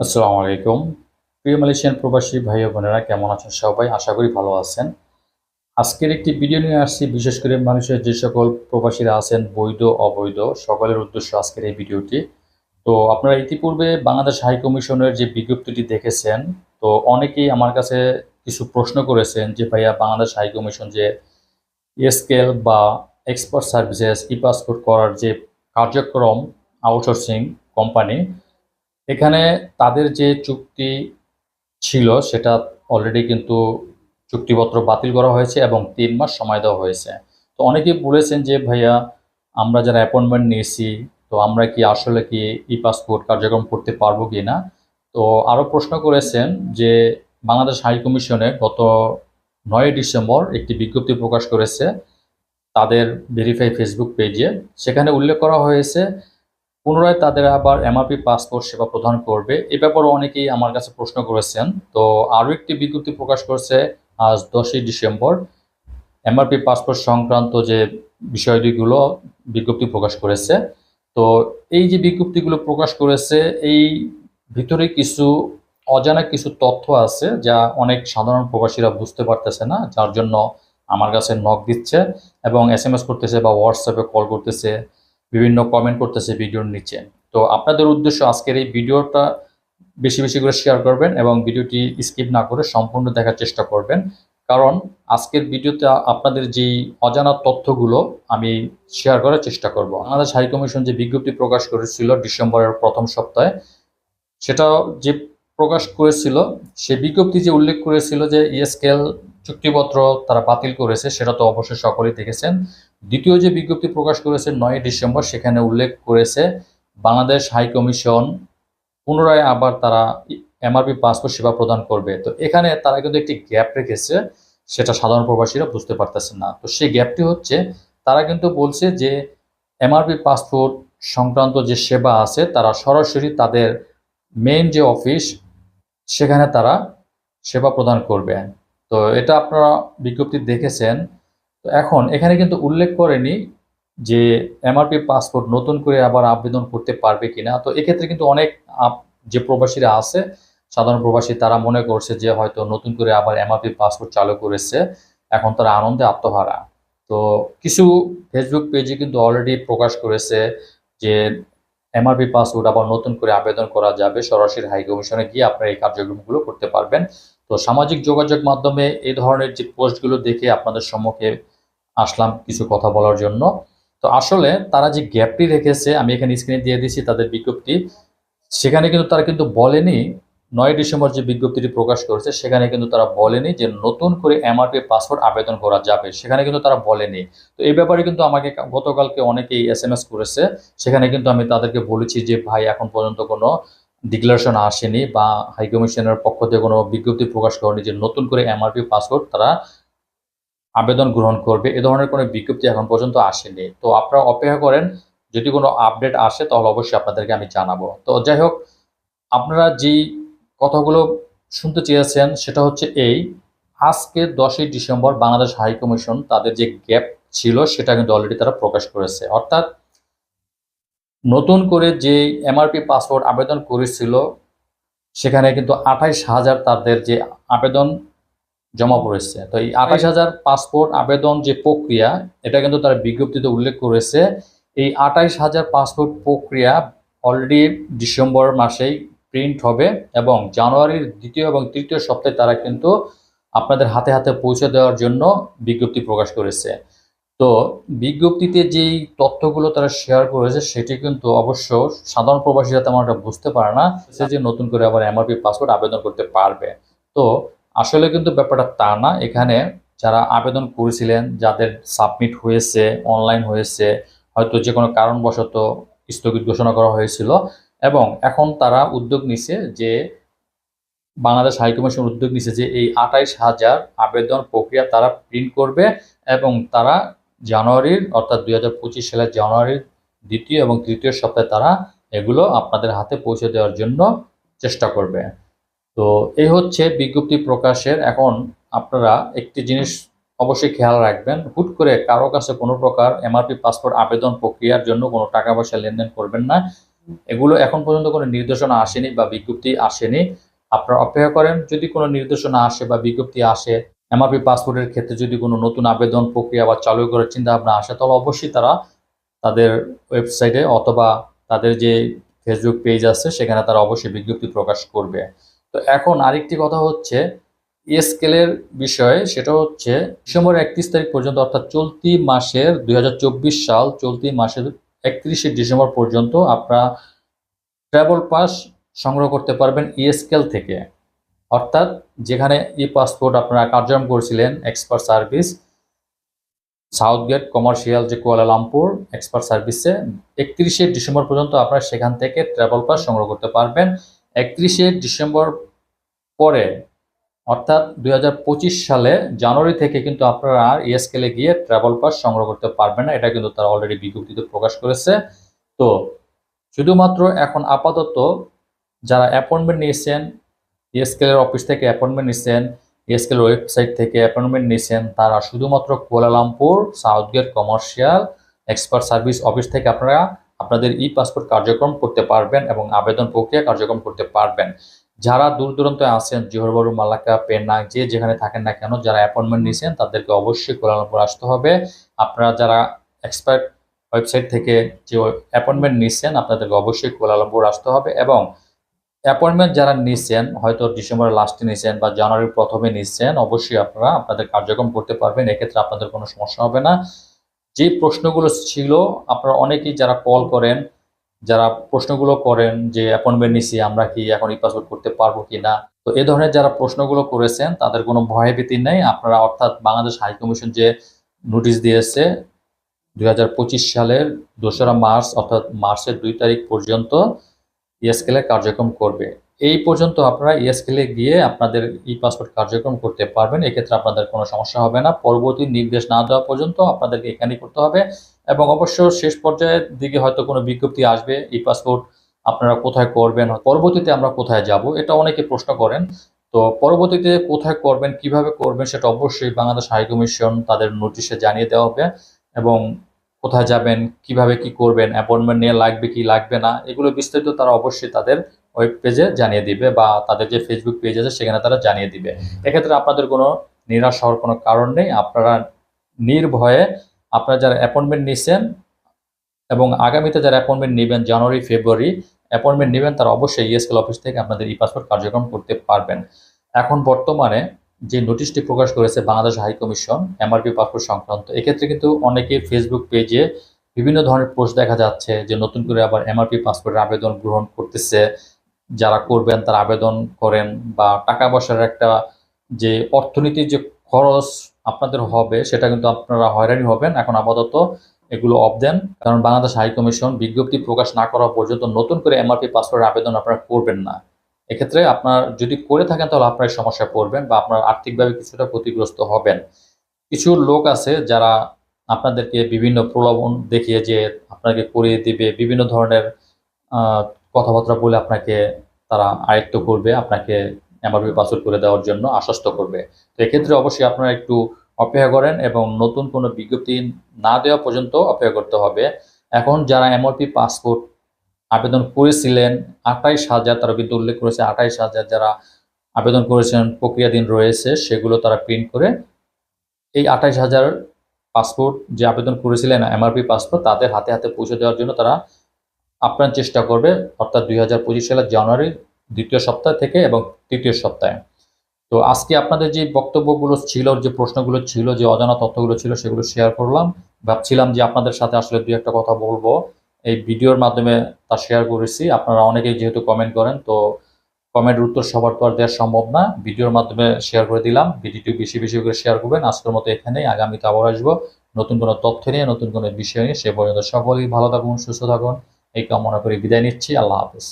আসসালামু আলাইকুম। প্রিয় মালয়েশিয়ান প্রবাসী ভাই বোনেরা, কেমন আছেন সবাই? আশা করি ভালো আছেন। আজকের একটি ভিডিও নিয়ে আসছি। বিশেষ করে মানুষের যে সকল প্রবাসীরা আছেন, বৈধ, অবৈধ, সকলের উদ্দেশ্য আজকের এই ভিডিওটি। তো আপনারা ইতিপূর্বে বাংলাদেশ হাই কমিশনের যে বিজ্ঞপ্তিটি দেখেছেন, তো অনেকেই আমার কাছে কিছু প্রশ্ন করেছেন যে, ভাইয়া, বাংলাদেশ হাই কমিশন যে স্কেল বা এক্সপার্ট সার্ভিসেস ই পাসপোর্ট করার যে কার্যক্রম, আউটসোর্সিং কোম্পানি এখানে তাদের যে চুক্তি ছিল, সেটা অলরেডি কিন্তু চুক্তিপত্র বাতিল করা হয়েছে এবং তিন মাস সময় দেওয়া হয়েছে। তো অনেকেই বলেছেন যে, ভাইয়া, আমরা যারা অ্যাপয়েন্টমেন্ট নিয়েছি, তো আমরা কি আসলে কি ই পাসপোর্ট কার্যক্রম করতে পারব কি না? তো আরও প্রশ্ন করেছেন যে, বাংলাদেশ হাই কমিশনে গত নয় ডিসেম্বর একটি বিজ্ঞপ্তি প্রকাশ করেছে তাদের ভেরিফাই ফেসবুক পেজে সেখানে উল্লেখ করা হয়েছে পুনরায় তাদের আবার এমআরপি পাসপোর্ট সেবা প্রদান করবে। এ ব্যাপারে অনেকেই আমার কাছে প্রশ্ন করেছেন। তো আরও একটি বিজ্ঞপ্তি প্রকাশ করেছে আজ দশই ডিসেম্বর। এমআরপি পাসপোর্ট সংক্রান্ত যে বিষয়গুলো বিজ্ঞপ্তি প্রকাশ করেছে, তো এই যে বিজ্ঞপ্তিগুলো প্রকাশ করেছে, এই ভিতরে কিছু অজানা কিছু তথ্য আছে যা অনেক সাধারণ প্রবাসীরা বুঝতে পারতেছে না, যার জন্য আমার কাছে নক দিচ্ছে এবং এস করতেছে বা হোয়াটসঅ্যাপে কল করতেছে। বিভিন্ন কমেন্ট করতেছে ভিডিওর নিচে। তো আপনাদের উদ্দেশ্য আজকের এই ভিডিওটা বেশি বেশি করে শেয়ার করবেন এবং ভিডিওটি স্কিপ না করে সম্পূর্ণ দেখার চেষ্টা করবেন। কারণ আজকের ভিডিওতে আপনাদের যেই অজানা তথ্যগুলো আমি শেয়ার করার চেষ্টা করব। বাংলাদেশ হাই কমিশন যে বিজ্ঞপ্তি প্রকাশ করেছিল ডিসেম্বরের প্রথম সপ্তাহে, সেটা যে প্রকাশ করেছিল, সে বিজ্ঞপ্তি যে উল্লেখ করেছিল যে ইএসকেল চুক্তিপত্র তারা বাতিল করেছে, সেটা তো অবশ্যই সকলেই দেখেছেন। দ্বিতীয় যে বিজ্ঞপ্তি প্রকাশ করেছে নয় ডিসেম্বর, সেখানে উল্লেখ করেছে বাংলাদেশ হাই কমিশন পুনরায় আবার তারা এমআরপি পাসপোর্ট সেবা প্রদান করবে। তো এখানে তারা কিন্তু একটি গ্যাপ রেখেছে, সেটা সাধারণ প্রবাসীরা বুঝতে পারতেছে না। তো সেই গ্যাপটি হচ্ছে, তারা কিন্তু বলছে যে এমআরপি পাসপোর্ট সংক্রান্ত যে সেবা আছে, তারা সরাসরি তাদের মেইন যে অফিস, সেখানে তারা সেবা প্রদান করবে। তো এটা আপনারা বিজ্ঞপ্তি দেখেছেন। তো এখন এখানে কিন্তু উল্লেখ করেনি যে এমআরপি পাসপোর্ট নতুন করে আবার আবেদন করতে পারবে কিনা। তো এক্ষেত্রে কিন্তু অনেক যে প্রবাসীরা আছে, সাধারণ প্রবাসী, তারা মনে করছে যে হয়তো নতুন করে আবার এমআরপি পাসপোর্ট চালু করেছে। এখন তারা আনন্দে আত্মহারা। তো কিছু ফেসবুক পেজে কিন্তু অলরেডি প্রকাশ করেছে যে এমআরপি পাসপোর্ট আবার নতুন করে আবেদন করা যাবে। সরাসরি হাই কমিশনে গিয়ে আপনারা এই কার্যক্রমগুলো করতে পারবেন। তো সামাজিক যোগাযোগ মাধ্যমে এই ধরনের যে পোস্টগুলো দেখে আপনাদের সম্মুখে আসলাম কিছু কথা বলার জন্য। তো আসলে তারা যে গ্যাপটি রেখেছে, আমি এখানে স্ক্রিনে দিয়ে দিয়েছি তাদের বিজ্ঞপ্তি। সেখানে কিন্তু তারা কিন্তু বলেনি, নয় ডিসেম্বর যে বিজ্ঞপ্তিটি প্রকাশ করেছে, সেখানে কিন্তু তারা বলেনি যে নতুন করে এমআরপি পাসপোর্ট আবেদন করা যাবে। সেখানে কিন্তু তারা বলেনি। তো এই ব্যাপারে কিন্তু আমাকে গতকালকে অনেকেই এস করেছে। সেখানে কিন্তু আমি তাদেরকে বলেছি যে, ভাই, এখন পর্যন্ত কোনো ডিক্লারেশন আসেনি বা হাইকমিশনের পক্ষ থেকে কোনো বিজ্ঞপ্তি প্রকাশ করেনি যে নতুন করে এমআরপি পাসপোর্ট তারা আবেদন গ্রহণ করবে। এ ধরনের কোনো বিজ্ঞপ্তি এখন পর্যন্ত আসেনি। তো আপনারা অপেক্ষা করেন, যদি কোনো আপডেট আসে তাহলে অবশ্যই আপনাদেরকে আমি জানাব। তো যাই হোক, আপনারা যেই কথাগুলো শুনতে চেয়েছেন সেটা হচ্ছে এই, আজকে দশই ডিসেম্বর বাংলাদেশ হাই কমিশন তাদের যে গ্যাপ ছিল সেটা কিন্তু অলরেডি তারা প্রকাশ করেছে। অর্থাৎ নতুন করে যে এমআরপি পাসপোর্ট আবেদন করেছিল সেখানে কিন্তু আঠাইশ হাজার তাদের যে আবেদন জমা পড়েছে। তো এই আঠাশ হাজার পাসপোর্ট আবেদন যে প্রক্রিয়া এটা কিন্তু তারা বিজ্ঞপ্তিতে উল্লেখ করেছে। এই আঠাইশ হাজার পাসপোর্ট প্রক্রিয়া অলরেডি ডিসেম্বর মাসেই প্রিন্ট হবে এবং জানুয়ারির দ্বিতীয় এবং তৃতীয় সপ্তাহে তারা কিন্তু আপনাদের হাতে হাতে পৌঁছে দেওয়ার জন্য বিজ্ঞপ্তি প্রকাশ করেছে। তো বিজ্ঞপ্তিতে যেই তথ্যগুলো তারা শেয়ার করেছে, সেটি কিন্তু অবশ্য সাধারণ প্রবাসীরা তেমন একটা বুঝতে পারে না। সে যে নতুন করে আবার এমআরপি পাসপোর্ট আবেদন করতে পারবে। তো আসলে কিন্তু ব্যাপারটা তা না। এখানে যারা আবেদন করেছিলেন, যাদের সাবমিট হয়েছে অনলাইন হয়েছে, হয়তো যে কোনো কারণবশত স্থগিত ঘোষণা করা হয়েছিল এবং এখন তারা উদ্যোগ নিছে যে বাংলাদেশ হাইকমিশন উদ্যোগ নিছে যে এই আঠাইশ হাজার আবেদন প্রক্রিয়া তারা প্রিন্ট করবে এবং তারা জানুয়ারির, অর্থাৎ দুই হাজার পঁচিশ সালের জানুয়ারির দ্বিতীয় এবং তৃতীয় সপ্তাহে তারা এগুলো আপনাদের হাতে পৌঁছে দেওয়ার জন্য চেষ্টা করবে। তো এই হচ্ছে বিজ্ঞপ্তি প্রকাশের। এখন আপনারা একটি জিনিস অবশ্যই খেয়াল রাখবেন, হুট করে কারও কাছে কোনো প্রকার এমআরপি পাসপোর্ট আবেদন প্রক্রিয়ার জন্য কোনো টাকা পয়সা লেনদেন করবেন না। এগুলো এখন পর্যন্ত কোনো নির্দেশনা আসেনি বা বিজ্ঞপ্তি আসেনি। আপনারা অপেক্ষা করেন, যদি কোনো নির্দেশনা আসে বা বিজ্ঞপ্তি আসে এমআরপি পাসপোর্টের ক্ষেত্রে যদি কোনো নতুন আবেদন প্রক্রিয়া বা চালু করার চিন্তা ভাবনা আসে, তাহলে অবশ্যই তারা তাদের ওয়েবসাইটে অথবা তাদের যে ফেসবুক পেজ আছে, সেখানে তারা অবশ্যই বিজ্ঞপ্তি প্রকাশ করবে। তো এখন আরেকটি কথা হচ্ছে স্কেলের বিষয়ে সেটা হচ্ছে ডিসেম্বর একত্রিশ তারিখ পর্যন্ত অর্থাৎ চলতি মাসের দু হাজার চব্বিশ সাল, চলতি মাসের একত্রিশে ডিসেম্বর পর্যন্ত আপনারা ট্রাভেল পাস সংগ্রহ করতে পারবেন ইএসকেল থেকে। অর্থাৎ যেখানে ই পাসপোর্ট আপনারা কার্যক্রম করছিলেন expert service south gate commercial যে কুয়ালালামপুর এক্সপার্ট সার্ভিসে একত্রিশে ডিসেম্বর পর্যন্ত আপনারা সেখান থেকে ট্রাভেল পাস সংগ্রহ করতে পারবেন। একত্রিশে ডিসেম্বর পরে, অর্থাৎ দু হাজার পঁচিশ সালে জানুয়ারি থেকে কিন্তু আপনারা আর ইএসকেলে গিয়ে ট্রাভেল পাস সংগ্রহ করতে পারবেন না, এটা কিন্তু তারা অলরেডি বিজ্ঞপ্তিতে প্রকাশ করেছে। তো, শুধুমাত্র এখন আপাতত যারা অ্যাপয়েন্টমেন্ট নিয়েছেন ইএসকেলের অফিস থেকে অ্যাপয়েন্টমেন্ট নিচ্ছেন ইএসকেল ওয়েবসাইট থেকে অ্যাপয়েন্টমেন্ট নিয়েছেন তারা শুধুমাত্র Kuala Lumpur south gate commercial expert service office থেকে আপনারা আপনাদের ই পাসপোর্ট কার্যক্রম করতে পারবেন এবং আবেদন প্রক্রিয়া কার্যক্রম করতে পারবেন। যারা দূর দূরান্তে আছেন, জোহরবাড়ু, মালাক্কা পেন্না যে যেখানে থাকেন না কেন, যারা অ্যাপয়েন্টমেন্ট নিয়েছেন তাদেরকে অবশ্যই কুয়ালালামপুর আসতে হবে। আপনারা যারা এক্সপার্ট ওয়েবসাইট থেকে যে অ্যাপয়েন্টমেন্ট নিচ্ছেন আপনাদেরকে অবশ্যই কুয়ালালামপুর আসতে হবে এবং অ্যাপয়েন্টমেন্ট যারা নিচ্ছেন হয়তো ডিসেম্বরের লাস্টে নিচ্ছেন বা জানুয়ারির প্রথমে নিচ্ছেন অবশ্যই আপনারা আপনাদের কার্যক্রম করতে পারবেন। এক্ষেত্রে আপনাদের কোনো সমস্যা হবে না। যে প্রশ্নগুলো ছিল, আপনারা অনেকেই যারা কল করেন, যারা প্রশ্নগুলো করেন যে অ্যাপয়েন্টমেন্ট নিছি, আমরা কি এখন ই পাসপোর্ট করতে পারব কি না তো এ ধরনের যারা প্রশ্নগুলো করেছেন, তাদের কোনো ভয়ভীতি নেই। আপনারা অর্থাৎ বাংলাদেশ হাই কমিশন যে নোটিশ দিয়েছে দু হাজার পঁচিশ সালের দোসরা মার্চ অর্থাৎ মার্চের দুই তারিখ পর্যন্ত ইএসকেলে কার্যক্রম করবে। এই পর্যন্ত আপনারা ইএসকেলে গিয়ে আপনাদের ই পাসপোর্ট কার্যক্রম করতে পারবেন। এক্ষেত্রে আপনাদের কোনো সমস্যা হবে না। পরবর্তী নির্দেশ না দেওয়া পর্যন্ত আপনাদেরকে এখানেই করতে হবে এবং অবশ্য শেষ পর্যায়ের দিকে হয়তো কোনো বিজ্ঞপ্তি আসবে ই পাসপোর্ট আপনারা কোথায় করবেন, পরবর্তীতে আমরা কোথায় যাব, এটা অনেকে প্রশ্ন করেন। তো পরবর্তীতে কোথায় করবেন, কীভাবে করবেন, সেটা অবশ্যই বাংলাদেশ হাই কমিশন তাদের নোটিশে জানিয়ে দেওয়া হবে এবং কোথায় যাবেন, কীভাবে কি করবেন অ্যাপয়েন্টমেন্ট নিয়ে লাগবে কি লাগবে না, এগুলো বিস্তারিত তারা অবশ্যই তাদের ওয়েব পেজে জানিয়ে দিবে বা তাদের যে ফেসবুক পেজ আছে সেখানে তারা জানিয়ে দিবে। এক্ষেত্রে আপনাদের কোনো নিরাশ হওয়ার কোনো কারণ নেই, আপনারা নির্ভয়ে আপনারা যারা অ্যাপয়েন্টমেন্ট নিচ্ছেন এবং আগামীতে যারা অ্যাপয়েন্টমেন্ট নেবেন জানুয়ারি, ফেব্রুয়ারি অ্যাপয়েন্টমেন্ট নেবেন তারা অবশ্যই ইএসকেল অফিস থেকে আপনাদের ই পাসপোর্ট কার্যক্রম করতে পারবেন। এখন বর্তমানে যে নোটিশটি প্রকাশ করেছে Bangladesh high commission, MRP passport সংক্রান্ত, এক্ষেত্রে কিন্তু অনেকে ফেসবুক পেজে বিভিন্ন ধরনের পোস্ট দেখা যাচ্ছে যে নতুন করে আবার এমআরপি পাসপোর্টের আবেদন গ্রহণ করতেছে। যারা করবেন তারা আবেদন করেন বা টাকা পয়সার একটা যে অর্থনীতির যে খরচ আপনাদের হবে, সেটা কিন্তু আপনারা হয়রানি হবেন। এখন আপাতত এগুলো অফ দেন। কারণ বাংলাদেশ হাই কমিশন বিজ্ঞপ্তি প্রকাশ না করা পর্যন্ত নতুন করে এমআরপি পাসপোর্টের আবেদন আপনারা করবেন না। এক্ষেত্রে আপনার যদি করে থাকেন তাহলে আপনার সমস্যায় পড়বেন বা আপনার আর্থিকভাবে কিছুটা ক্ষতিগ্রস্ত হবেন। কিছু লোক আছে যারা আপনাদেরকে বিভিন্ন প্রলোভন দেখিয়ে যে আপনাকে করিয়ে দিবে, বিভিন্ন ধরনের কথাবার্তা বলে আপনাকে তারা আয়ত্ত করবে, আপনাকে এমআরপি পাসওয়ার্ড করে দেওয়ার জন্য আশ্বস্ত করবে। তো এক্ষেত্রে অবশ্যই আপনারা একটু অপেক্ষা করেন এবং নতুন কোনো বিজ্ঞপ্তি না দেওয়া পর্যন্ত অপেক্ষা করতে হবে। এখন যারা এমআরপি পাসপোর্ট আবেদন করেছিলেন আঠাইশ হাজার, তারা কিন্তু উল্লেখ করেছে আঠাইশ হাজার যারা আবেদন করেছেন প্রক্রিয়াধীন রয়েছে, সেগুলো তারা প্রিন্ট করে এই আঠাইশ হাজার পাসপোর্ট যে আবেদন করেছিলেন এমআরপি পাসপোর্ট তাদের হাতে হাতে পৌঁছে দেওয়ার জন্য তারা আপ্রাণ চেষ্টা করবে, অর্থাৎ দুই হাজার পঁচিশ সালের জানুয়ারির দ্বিতীয় সপ্তাহ থেকে এবং তৃতীয় সপ্তাহে। তো আজকে আপনাদের যে বক্তব্যগুলো ছিল, যে প্রশ্নগুলো ছিল, যে অজানা তথ্যগুলো ছিল, সেগুলো শেয়ার করলাম। ভাবছিলাম যে আপনাদের সাথে আসলে দুই একটা কথা বলব। এই ভিডিওর মাধ্যমে তা শেয়ার করেছি। আপনারা অনেকেই যেহেতু কমেন্ট করেন, তো কমেন্টের উত্তর সবার তো আর দেওয়া সম্ভব না। ভিডিওর মাধ্যমে শেয়ার করে দিলাম। ভিডিওটি বেশি বেশি করে শেয়ার করবেন। আজকের মতো এখানেই। আগামীতে আবার আসব। নতুন কোনো তথ্য নিয়ে, নতুন কোনো বিষয় নিয়ে, সে পর্যন্ত সকলেই ভালো থাকুন, সুস্থ থাকুন। এই কামনা করে বিদায় নিচ্ছি। আল্লাহ হাফেজ।